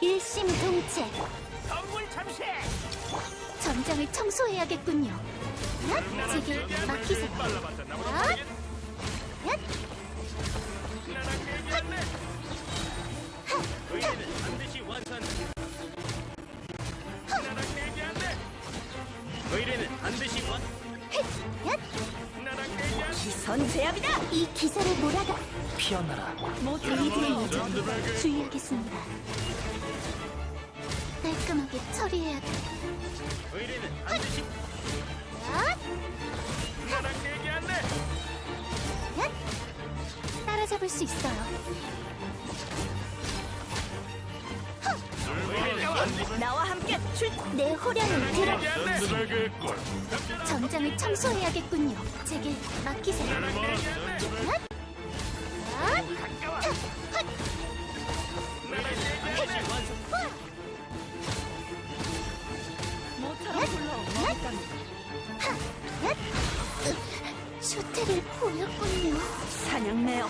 일심동체 건물 잠시! 전장을 청소해야겠군요. 야, 제게 맡기세요. 얘기할래? 의뢰는 반드시 완수한 얘기할래? 의뢰는 반드시 완 기선 제압이다. 이 기세를 몰아가 피어나라. 저희들의 예정 주의하겠습니다. 깔끔하게 처리해야 돼. 의뢰는 반드시 야, 나랑 얘기할래? 야, 따라잡을 수 있어요. 나와 함께 출. 내 호령을 들어. 전장을 청소해야겠군요. 제게 맡기세요. 쇼테를 보였군요. 사냥매여.